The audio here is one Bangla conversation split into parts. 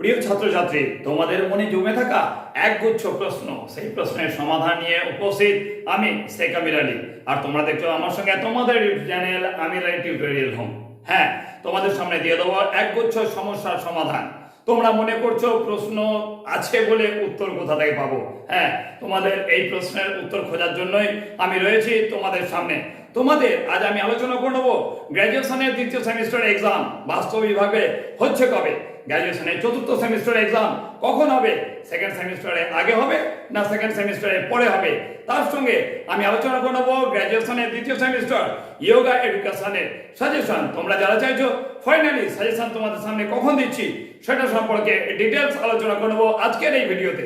প্রিয় ছাত্রছাত্রী, তোমাদের মনে জমে থাকা একগুচ্ছ প্রশ্ন, সেই প্রশ্নের সমাধান নিয়ে উপস্থিত আমি শেখ আমির আলী। আর তোমরা দেখছ আমার সঙ্গে তোমাদের channel Amir Ali tutorial home. হ্যাঁ তোমাদের সামনে দিয়ে দেবো একগুচ্ছ সমস্যার সমাধান। তোমরা মনে করছ প্রশ্ন আছে বলে উত্তর কোথা থেকে পাবো? হ্যাঁ তোমাদের এই প্রশ্নের উত্তর খোঁজার জন্যই আমি রয়েছি তোমাদের সামনে। তোমাদের আজ আমি আলোচনা করব গ্র্যাজুয়েশনের দ্বিতীয় সেমিস্টার এক্সাম বাস্তবিকভাবে হচ্ছে কবে? গ্র্যাজুয়েশনের চতুর্থ সেমিস্টার এক্সাম কখন হবে? সেকেন্ড সেমিস্টারে আগে হবে না সেকেন্ড সেমিস্টারে পরে হবে? তার সঙ্গে আমি আলোচনা করে করব গ্র্যাজুয়েশনের দ্বিতীয় সেমিস্টার ইয়োগা এডুকেশনের সাজেশন তোমরা যারা চাইছো ফাইনালি সাজেশন তোমাদের সামনে কখন দিচ্ছি, সেটা সম্পর্কে ডিটেলস আলোচনা করব আজকের এই ভিডিওতে।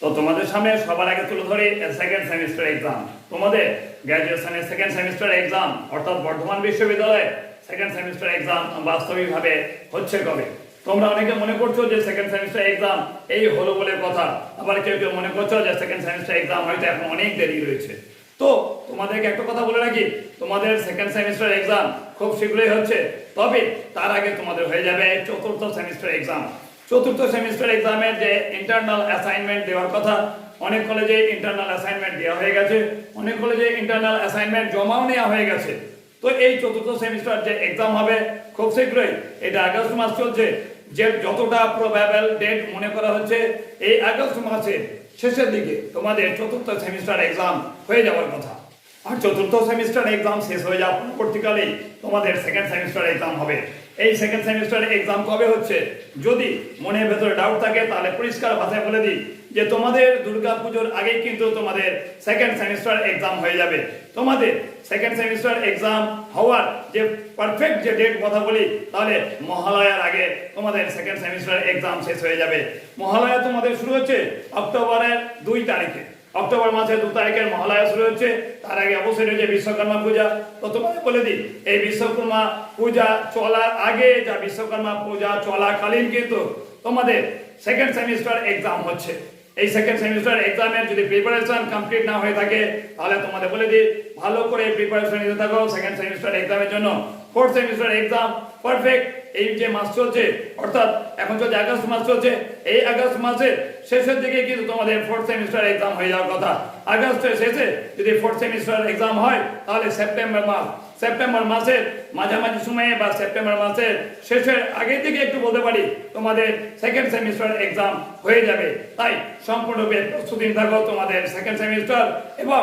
তো তোমাদের সামনে সবার আগে তুলে ধরি সেকেন্ড সেমিস্টার এক্সাম তোমাদের গ্র্যাজুয়েশনের সেকেন্ড সেমিস্টার এক্সাম অর্থাৎ বর্ধমান বিশ্ববিদ্যালয়ে সেকেন্ড সেমিস্টার এক্সাম বাস্তবিকভাবে হচ্ছে কবে? তোমরা অনেকে মনে করছ যে সেকেন্ড সেমিস্টার এক্সাম এই হলো বলে কথা। আবার কেউ কেউ মনে করছ যে সেকেন্ড সেমিস্টার এক্সাম হয়তো এখন অনেক দেরি রয়েছে। তো তোমাদেরকে একটা কথা বলে রাখি, তোমাদের সেকেন্ড সেমিস্টার এক্সাম খুব শীঘ্রই হচ্ছে, তবে তার আগে তোমাদের হয়ে যাবে চতুর্থ সেমিস্টার এক্সাম চতুর্থ সেমিস্টার এক্সামের যে ইন্টারনাল অ্যাসাইনমেন্ট দেওয়ার কথা, অনেক কলেজে ইন্টারনাল অ্যাসাইনমেন্ট দেওয়া হয়ে গেছে, অনেক কলেজে ইন্টারনাল অ্যাসাইনমেন্ট জমাও নেওয়া হয়ে গেছে। তো এই চতুর্থ সেমিস্টার যে এক্সাম হবে, খুব শীঘ্রই, এটা আগস্ট মাস চলছে। যে যতটা প্রবাবেল ডেট মনে করা হচ্ছে, এই আগস্ট মাসের শেষের দিকে তোমাদের চতুর্থ সেমিস্টার এক্সাম হয়ে যাওয়ার কথা। আর চতুর্থ সেমিস্টার এক্সাম শেষ হয়ে যাওয়ার পরবর্তীকালেই তোমাদের সেকেন্ড সেমিস্টার এক্সাম হবে। এই সেকেন্ড সেমিস্টার এক্সাম কবে হচ্ছে? যদি মনের ভেতরে ডাউট থাকে, তাহলে পরিষ্কার ভাষায় বলে দিই যে তোমাদের দুর্গা পুজোর আগেই কিন্তু তোমাদের সেকেন্ড সেমিস্টার এক্সাম হয়ে যাবে। তোমাদের সেকেন্ড সেমিস্টার এক্সাম হওয়ার যে পারফেক্ট যে ডেট কথা বলি, তাহলে মহালয়ার আগে তোমাদের সেকেন্ড সেমিস্টার এক্সাম শেষ হয়ে যাবে। মহালয়া তোমাদের শুরু হচ্ছে অক্টোবরের দুই তারিখে। অক্টোবর মাসের দু তারিখের মহালয়া শুরু হচ্ছে, তার আগে অবশ্যই রয়েছে বিশ্বকর্মা পূজা। তো তোমাকে বলে দিই, এই বিশ্বকর্মা পূজা চলার আগে যা বিশ্বকর্মা পূজা চলাকালীন কিন্তু তোমাদের সেকেন্ড সেমিস্টার এক্সাম হচ্ছে। এই সেকেন্ড সেমিস্টার এক্সামের যদি প্রিপারেশন কমপ্লিট না হয়ে থাকে, তাহলে তোমাদের বলে দিই, ভালো করে প্রিপারেশন নিতে থাকো সেকেন্ড সেমিস্টার এক্সামের জন্য। ফোর্থ সেমিস্টার এক্সাম পারফেক্ট এই যে মাস চলছে, অর্থাৎ এখন চলছে আগস্ট মাস চলছে, এই আগস্ট মাসের শেষের দিকে কিন্তু তোমাদের ফোর্থ সেমিস্টার এক্সাম হয়ে যাওয়ার কথা। আগস্টের শেষে যদি ফোর্থ সেমিস্টার এক্সাম হয়, তাহলে সেপ্টেম্বর মাস। সেপ্টেম্বর মাসের মাঝামাঝি সময়ে বা সেপ্টেম্বর মাসের শেষের আগে থেকে একটু বলতে পারি, তোমাদের সেকেন্ড সেমিস্টার এক্সাম হয়ে যাবে। তাই সম্পূর্ণরূপে প্রস্তুতি থাকো তোমাদের সেকেন্ড সেমিস্টার এবং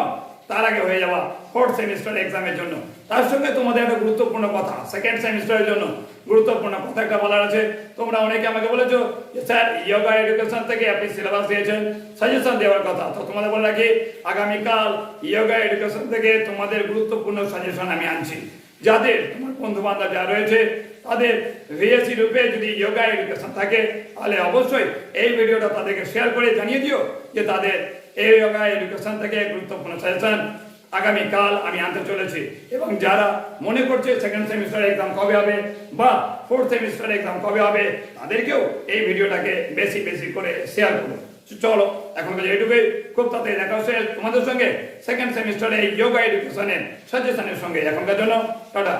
তার আগে হয়ে যাওয়া ফোর্থ সেমিস্টার এক্সামের জন্য। তার সঙ্গে তোমাদের একটা গুরুত্বপূর্ণ কথা সেকেন্ড সেমিস্টারের জন্য। গুরুত্বপূর্ণ কথা একটা বলার আছে। তোমরা অনেকে আমাকে বলেছ যে, স্যার ইয়োগা এডুকেশন থেকে আপনি সিলেবাস দিয়েছেন। সাজেশন দেওয়ার কথা। তো তোমাদের বলে রাখি, আগামীকাল ইয়োগা এডুকেশন থেকে তোমাদের গুরুত্বপূর্ণ সাজেশন আমি আনছি। যাদের তোমার বন্ধু বান্ধব যা রয়েছে, তাদের ভিএসসি রূপে যদি ইয়োগা এডুকেশন থাকে, তাহলে অবশ্যই এই ভিডিওটা তাদেরকে শেয়ার করে জানিয়ে দিও যে তাদের এই যোগা এডুকেশন থেকে গুরুত্বপূর্ণ সাজেশন আগামীকাল আমি আনতে চলেছি। এবং যারা মনে করছে সেকেন্ড সেমিস্টার এক্সাম কবে হবে বা ফোর্থ সেমিস্টার এক্সাম কবে হবে, তাদেরকেও এই ভিডিওটাকে বেশি বেশি করে শেয়ার করো চলো, এখন কাছে এইটুকুই। খুব তাড়াতাড়ি দেখা হচ্ছে তোমাদের সঙ্গে সেকেন্ড সেমিস্টারে যোগা এডুকেশনের সাজেশনের সঙ্গে। এখনকার জন্য, টাটা।